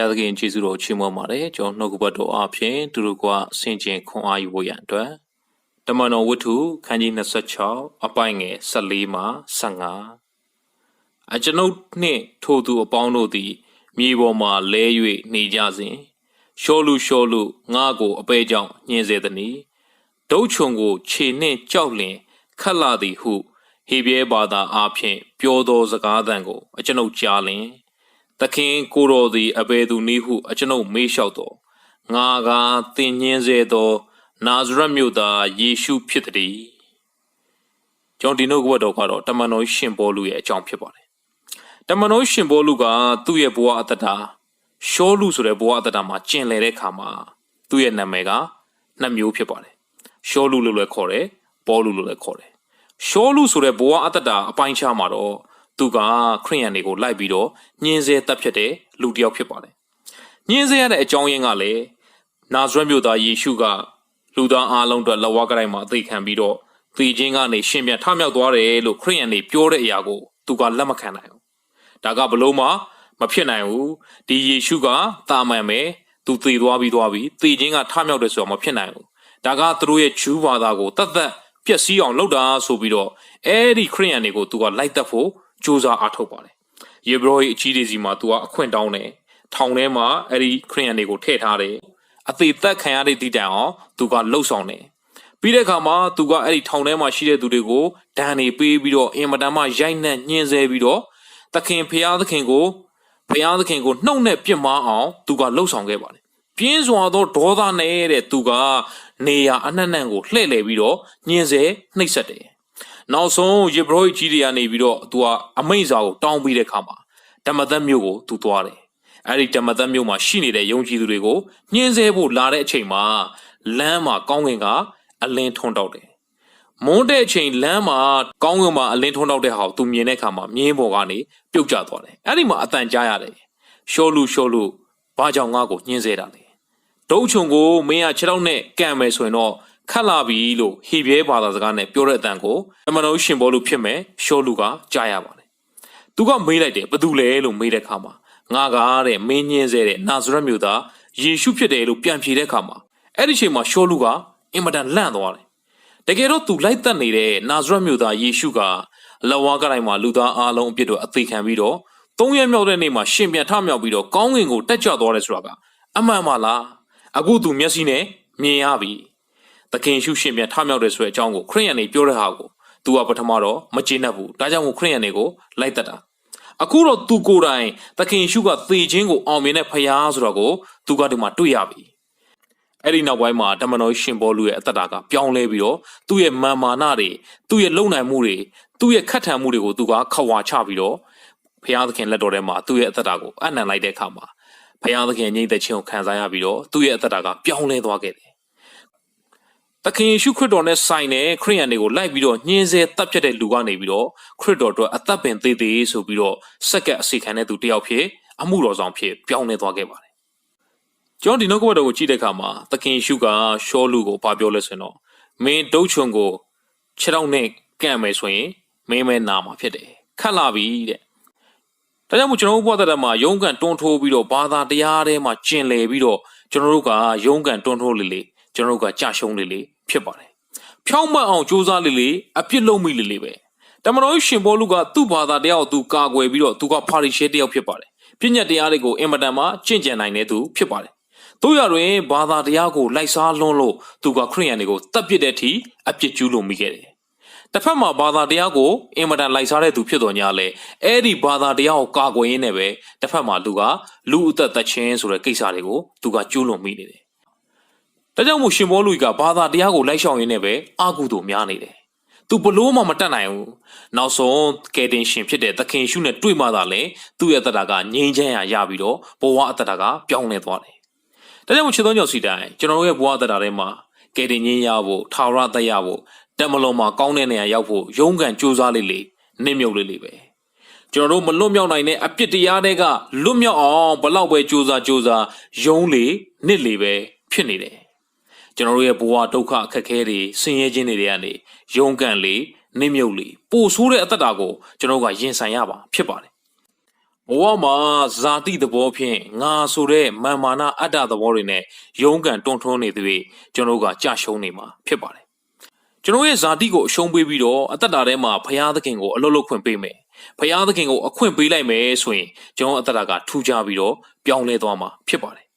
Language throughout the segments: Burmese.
ရသခင်ယေရှုတော်ချီးမွမ်းပါတယ်ကျွန်တော်နှုတ်ကပတ်တော်အဖျင်သူတို့ကဆင်ကျင်ခွန်အားယူဖို့ရန်အတွက်တမန်တော်ဝတ္ထုခန်းကြီး26အပိုင်းငယ်14မှ15အကျွန်ုပ်နှင့်ထိုသူအပေါင်းတို့သည်မြေပေါ်မှလဲ၍နေကြစဉ်ရှောလူရှောလူငါကိုအပဲကြောင့်ညှင်းစေသည်။ဒုတ်ချုံကိုခြေနှင့်ကြောက်လျင်ခတ်လာသည်ဟုဟေဘရဲဘာသာအားဖြင့်ပြောသောစကားသံကိုအကျွန်ုပ်ကြားလျင် သခင်ကိုယ်တော်သည်အဘယ်သူနည်းဟုအကျွန်ုပ်မေးလျှောက်တော်ငါကသင်ညင်းစေသောနာဇရက်မြို့သားယေရှုဖြစ်သည်။ကျွန်တော်ဒီနှုတ်ကပတ်တော်ကတော့တမန်တော်ရှင်ဘောလူရဲ့အကြောင်းဖြစ်ပါတယ်။တမန်တော်ရှင်ဘောလူကသူ့ရဲ့ဘဝအတ္တတာရှောလူဆိုတဲ့ဘဝအတ္တတာမှာကျင်လည်တဲ့ခါမှာသူ့ရဲ့နာမည်ကနှစ်မျိုးဖြစ်ပါတယ်။ရှောလူလို့လည်းခေါ်တယ်။ဘောလူလို့လည်းခေါ်တယ်။ရှောလူဆိုတဲ့ဘဝအတ္တတာအပိုင်းခြားမှာတော့ သူကခရိယန်တွေကိုလိုက်ပြီးတော့ညှင်းဆဲတပ်ဖြစ်တဲ့လူတစ်ယောက်ဖြစ်ပါတယ်။ညှင်းဆဲရတဲ့အကြောင်းရင်းကလည်းနာဇရက်မြို့သားယေရှုကလူသားအားလုံးအတွက်လက်ဝါးကတိုင်းမှာအသေးခံပြီးတော့သေခြင်းကနေရှင်ပြန်ထမြောက်သွားတယ်လို့ခရိယန်တွေပြောတဲ့အရာကိုသူကလက်မခံနိုင်ဘူး။ဒါကဘလို့မှမဖြစ်နိုင်ဘူး။ဒီယေရှုကတာမန်ပဲသူသေသွားပြီးသွားပြီးသေခြင်းကထမြောက်တယ်ဆိုတော့မဖြစ်နိုင်ဘူး။ဒါကသူတို့ရဲ့ဂျူးဘာသာကိုတတ်တတ်ပျက်စီးအောင်လုပ်တာဆိုပြီးတော့အဲ့ဒီခရိယန်တွေကိုသူကလိုက်တတ်ဖို့ စူးစမ်းအားထုတ်ပါတယ်။ယေဘရဟိအကြီးတွေစီမှာသူကအခွင့်တောင်းတယ်။ထောင်ထဲမှာအဲ့ဒီခရိယန်တွေကိုထည့်ထားတယ်။အသေးသက်ခံရတဲ့တည်တံအောင်သူကလှုပ်ဆောင်တယ်။ပြီးတဲ့အခါမှာသူကအဲ့ဒီထောင်ထဲမှာရှိတဲ့သူတွေကိုဒဏ်တွေပေးပြီးတော့အင်မတန်မှရိုက်နှက်ညှင်းဆဲပြီးတော့သခင်ဖျားသခင်ကိုဖျားသခင်ကိုနှုတ်နဲ့ပြစ်မှားအောင်သူကလှုပ်ဆောင်ခဲ့ပါတယ်။ပြင်းစွာသောဒေါသနဲ့တဲ့သူကနေရအနှံ့နှံ့ကိုလှည့်လည်ပြီးတော့ညှင်းဆဲနှိပ်စက်တယ်။ နောက်ဆုံးယေဘရဟိကြီးတွေကနေပြီးတော့သူကအမိန့်စာကိုတောင်းပြီးတဲ့အခါမှာဓမ္မသက်မြို့ကိုသူသွားတယ်။အဲ့ဒီဓမ္မသက်မြို့မှာရှိနေတဲ့ယုံကြည်သူတွေကိုညှင်းဆဲဖို့လာတဲ့အချိန်မှာလမ်းမှာကောင်းကင်ကအလင်းထွန်းတောက်တယ်။မွန်းတဲ့အချိန်လမ်းမှာကောင်းကင်မှာအလင်းထွန်းတောက်တဲ့ဟာကိုသူမြင်တဲ့အခါမှာမြင်းပေါ်ကနေပြုတ်ကျသွားတယ်။အဲ့ဒီမှာအတန်ကြားရတယ်။ရှောလူရှောလူဘာကြောင့်ငါ့ကိုညှင်းဆဲတာလဲ။ဒုတ်ချုံကိုမင်းကခြေထောက်နဲ့ကန်မယ်ဆိုရင်တော့ ခတ်လာပြီလို့ဟေဘရဲဘာသာစကားနဲ့ပြောတဲ့အတန်ကိုအမှန်တော့ရှင်ဘောလူဖြစ်မယ်ရှောလူကကြားရပါတယ်။သူကမေးလိုက်တယ်ဘသူလဲလို့မေးတဲ့အခါမှာငါကတဲ့မင်းညင်းစေတဲ့နာဇရက်မြို့သားယေရှုဖြစ်တယ်လို့ပြန်ဖြေတဲ့အခါမှာအဲ့ဒီချိန်မှာရှောလူကအင်မတန်လန့်သွားတယ်။တကယ်တော့သူလိုက်သက်နေတဲ့နာဇရက်မြို့သားယေရှုကလဝါကတိုင်းမှာလူသားအားလုံးအပြစ်တို့အသေးခံပြီးတော့သုံးရက်မြောက်တဲ့နေ့မှာရှင်ပြန်ထမြောက်ပြီးတော့ကောင်းကင်ကိုတက်ကြွသွားတယ်ဆိုတာကအမှန်ပါလားအခုသူမျက်စိနဲ့မြင်ရပြီ သခင်ရှုရှင်ပြန်ထမြောက်တယ်ဆိုတဲ့အကြောင်းကိုခရိယန်တွေပြောတဲ့ဟာကိုသူကပထမတော့မကျေနပ်ဘူးဒါကြောင့်မို့ခရိယန်တွေကိုလိုက်တက်တာအခုတော့သူကိုယ်တိုင်သခင်ရှုကသေခြင်းကိုအောင်မြင်တဲ့ဖရားဆိုတော့ကိုသူကဒီမှာတွေ့ရပြီအဲ့ဒီနောက်ပိုင်းမှာတမန်တော်ရှင်ဘောလူရဲ့အသက်တာကပြောင်းလဲပြီးတော့သူ့ရဲ့မာမာနတွေသူ့ရဲ့လုံနိုင်မှုတွေသူ့ရဲ့ခက်ထန်မှုတွေကိုသူကခဝါချပြီးတော့ဖရားသခင်လက်တော်ထဲမှာသူ့ရဲ့အသက်တာကိုအနံလိုက်တဲ့အခါမှာဖရားသခင်ညှိတဲ့ခြင်းကိုခံစားရပြီးတော့သူ့ရဲ့အသက်တာကပြောင်းလဲသွားခဲ့တယ်။ သခင်ယေရှုခရစ်တော်နဲ့ဆိုင်တဲ့ခရိယန်တွေကိုလိုက်ပြီးတော့ညှင်းဆဲတပ်ဖြတ်တဲ့လူကနေပြီးတော့ခရစ်တော်တို့အသက်ပင်သေးသေးဆိုပြီးတော့စက္ကပ်အစီခံတဲ့သူတယောက်ဖြစ်အမှုတော်ဆောင်ဖြစ်ပြောင်းလဲသွားခဲ့ပါတယ်။ကျွန်တော်ဒီနောက်ကဘတ်တော်ကိုကြည့်တဲ့အခါမှာသခင်ယေရှုကရှောလူကိုဗာပြောလဲဆိုရင်တော့မင်းဒုတ်ချုံကိုခြေထောက်နဲ့ကန့်မယ်ဆိုရင်မင်းမဲနာမှာဖြစ်တယ်။ခတ်လာပြီတဲ့ဒါကြောင့်မို့ကျွန်တော်တို့ဘဝတရမှာယုံကန်တွန်းထိုးပြီးတော့ဘာသာတရားထဲမှာကျင်လည်ပြီးတော့ကျွန်တော်တို့ကယုံကန်တွန်းထိုးလေလေကျွန်တော်တို့ကကြာရှုံးလေလေ ဖြစ်ပါတယ်။ဖြောင်းမတ်အောင်စူးစမ်းလေလေအပြစ်လုံးမိလေလေပဲ။တမန်တော်ရှင်ဘောလူကသူ့ဘာသာတရားကိုသူကာကွယ်ပြီးတော့သူကဖာရီရှဲတယောက်ဖြစ်ပါတယ်။ပြည့်ညတ်တရားတွေကိုအင်မတန်မှကျင့်ကြံနိုင်တဲ့သူဖြစ်ပါတယ်။တို့ရတွင်ဘာသာတရားကိုလိုက်စားလွန်းလို့သူကခရိယန်တွေကိုတပ်ပစ်တဲ့အထိအပြစ်ကျူးလွန်မိခဲ့တယ်တစ်ဖက်မှာဘာသာတရားကိုအင်မတန်လိုက်စားတဲ့သူဖြစ်တော်ညာလဲအဲ့ဒီဘာသာတရားကိုကာကွယ်ရင်းနဲ့ပဲတစ်ဖက်မှာသူကလူအသက်သက်ချင်းဆိုတဲ့ကိစ္စတွေကိုသူကကျူးလွန်မိနေတယ်။ ဒါကြောင့်မို့ရှင်ဘောလူကဘာသာတရားကိုလိုက်ရှောင်ရင်းနဲ့ပဲအာကုသို့များနေတယ်။သူဘလို့မှမတတ်နိုင်ဘူး။နောက်ဆုံးကယ်တင်ရှင်ဖြစ်တဲ့သခင်ရှုနဲ့တွေ့မှသာလဲသူ့ရဲ့တတကငြိမ်းချမ်းရရပြီးတော့ဘဝအတ္တကပြောင်းလဲသွားတယ်။ဒါကြောင့်မို့ချစ်တော်ညောင်စီတိုင်းကျွန်တော်တို့ရဲ့ဘဝအတ္တထဲမှာကယ်တင်ခြင်းရဖို့ထာဝရတရဖို့တက်မလုံးမှာကောင်းတဲ့နေရာရောက်ဖို့ရုန်းကန်ကြိုးစားလေးလေးနှိမ့်မြုပ်လေးလေးပဲကျွန်တော်တို့မလွတ်မြောက်နိုင်တဲ့အပြစ်တရားတွေကလွတ်မြောက်အောင်ဘလောက်ပဲကြိုးစားကြိုးစားယုံလေနှစ်လေပဲဖြစ်နေတယ် ကျွန်တော်တို့ရဲ့ဘဝဒုက္ခအခက်ခဲတွေဆင်းရဲခြင်းတွေကနေယုံကန်လေနှိမ့်မြုပ်လေပို့ဆိုးတဲ့အသက်တာကိုကျွန်တော်ကရင်ဆိုင်ရပါဖြစ်ပါတယ်ဘဝမှာဇာတိသဘောဖြင့်ငါဆိုတဲ့မာမာနာအတ္တသဘောတွေနဲ့ရုန်းကန်တွန်းထွန်းနေသူတွေကျွန်တော်တို့ကကြာရှုံးနေမှာဖြစ်ပါတယ်ကျွန်တော်ရဲ့ဇာတိကိုအရှုံးပေးပြီးတော့အတ္တတာထဲမှာဘုရားသခင်ကိုအလုတ်လုတ်ခွင့်ပေးမယ်ဘုရားသခင်ကိုအခွင့်ပေးလိုက်မယ်ဆိုရင်ကျွန်တော်အတ္တတာကထူးခြားပြီးတော့ပြောင်းလဲသွားမှာဖြစ်ပါတယ်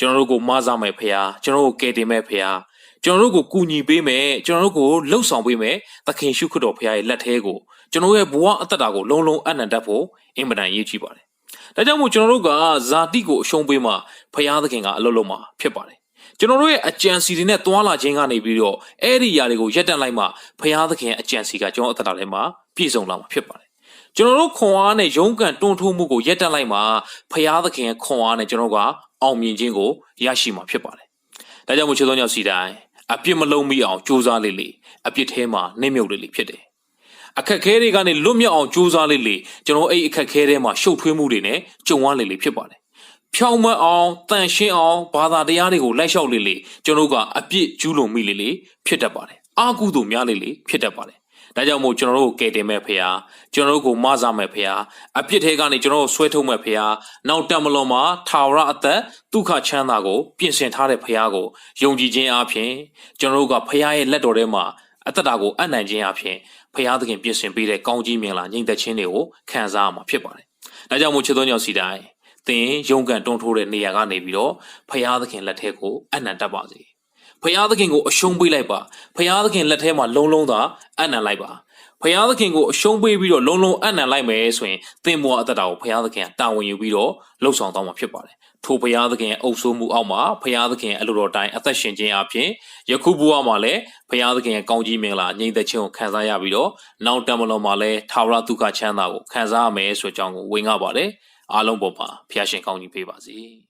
ကျွန်တော်တို့ကိုမဆာမယ်ဘုရားကျွန်တော်တို့ကိုကယ်တင်မဲ့ဘုရားကျွန်တော်တို့ကိုကူညီပေးမယ်ကျွန်တော်တို့ကိုလှုပ်ဆောင်ပေးမယ်သခင်ရှုခရစ်တော်ဘုရားရဲ့လက်ထဲကိုကျွန်တော်ရဲ့ဘဝအတ္တတာကိုလုံးလုံးအနန္တဖို့အင်မတန်ရည်ကြည့်ပါတယ်ဒါကြောင့်မို့ကျွန်တော်တို့ကဇာတိကိုအရှုံးပေးမှဖရာသခင်ကအလုပ်လုပ်မှာဖြစ်ပါတယ်ကျွန်တော်တို့ရဲ့အကြံစီတွေနဲ့တွာလာခြင်းကနေပြီးတော့အဲ့ဒီຢာတွေကိုရက်တက်လိုက်မှဖရာသခင်ရဲ့အကြံစီကကျွန်တော်အသက်တာထဲမှာပြည့်စုံလာမှာဖြစ်ပါတယ်ကျွန်တော်တို့ခွန်အားနဲ့ရုန်းကန်တွန်းထိုးမှုကိုရက်တက်လိုက်မှဖရာသခင်ရဲ့ခွန်အားနဲ့ကျွန်တော်က အောင်မြင်ခြင်းကိုရရှိမှာဖြစ်ပါတယ်ဒါကြောင့်မို့ချစ်သောညောင်စီတိုင်းအပြစ်မလုံးမိအောင်ကြိုးစားလေးလေးအပြစ်ထဲမှာနှိမ့်မြုပ်လေးလေးဖြစ်တယ်အခက်ခဲတွေကနေလွတ်မြောက်အောင်ကြိုးစားလေးလေးကျွန်တော်အဲ့ဒီအခက်ခဲထဲမှာရှုပ်ထွေးမှုတွေနဲ့ကြုံရလေးလေးဖြစ်ပါတယ်။ဖြောင်းမအောင်တန်ရှင်းအောင်ဘာသာတရားတွေကိုလိုက်လျှောက်လေးလေးကျွန်တော်တို့ကအပြစ်ကျူးလွန်မိလေးလေးဖြစ်တတ်ပါတယ်။အာကုသို့များလေးလေးဖြစ်တတ်ပါတယ်။ ဒါကြောင့်မို့ကျွန်တော်တို့ကိုကယ်တင်မဲ့ဖရာကျွန်တော်တို့ကိုမဆာမဲ့ဖရာအပြစ်ထဲကနေကျွန်တော်တို့ဆွဲထုတ်မဲ့ဖရာနောက်တမလွန်မှာထာဝရအသက်ဒုက္ခချမ်းသာကိုပြင်ဆင်ထားတဲ့ဖရာကိုယုံကြည်ခြင်းအပြင်ကျွန်တော်တို့ကဖရာရဲ့လက်တော်ထဲမှာအသက်တာကိုအံ့နိုင်ခြင်းအပြင်ဖရာသခင်ပြင်ဆင်ပေးတဲ့ကောင်းကြီးမင်္ဂလာညီသက်ခြင်းတွေကိုခံစားရမှာဖြစ်ပါတယ်။ဒါကြောင့်မို့ချစ်တော်ညောင်စီတိုင်းသင်ယုံကန်တွန်းထိုးတဲ့နေရာကနေပြီးတော့ဖရာသခင်လက်ထဲကိုအနံ့တတ်ပါစေ။ ဖရာသခင်ကိုအရှုံးပေးလိုက်ပါ။ဖရာသခင်လက်ထဲမှာလုံးလုံးသာအနံ့လိုက်ပါ။ဖရာသခင်ကိုအရှုံးပေးပြီးတော့လုံးလုံးအနံ့လိုက်မယ်ဆိုရင်သင်ဘဝအသက်တာကိုဖရာသခင်ကတာဝန်ယူပြီးတော့လှုပ်ဆောင်သွားမှာဖြစ်ပါတယ်။ထိုဖရာသခင်ရဲ့အုပ်ဆိုးမှုအောက်မှာဖရာသခင်ရဲ့အလိုတော်တိုင်းအသက်ရှင်ခြင်းအပြင်ယခုဘဝမှာလည်းဖရာသခင်ရဲ့ကောင်းကြီးမင်္ဂလာညီသက်ခြင်းကိုခံစားရပြီးတော့နောက်တမလောမှာလည်းထာဝရဒုက္ခချမ်းသာကိုခံစားရမယ်ဆိုတဲ့အကြောင်းကိုဝင်ငှပါတယ်။အားလုံးပေါ်မှာဖရာရှင်ကောင်းကြီးပေးပါစေ။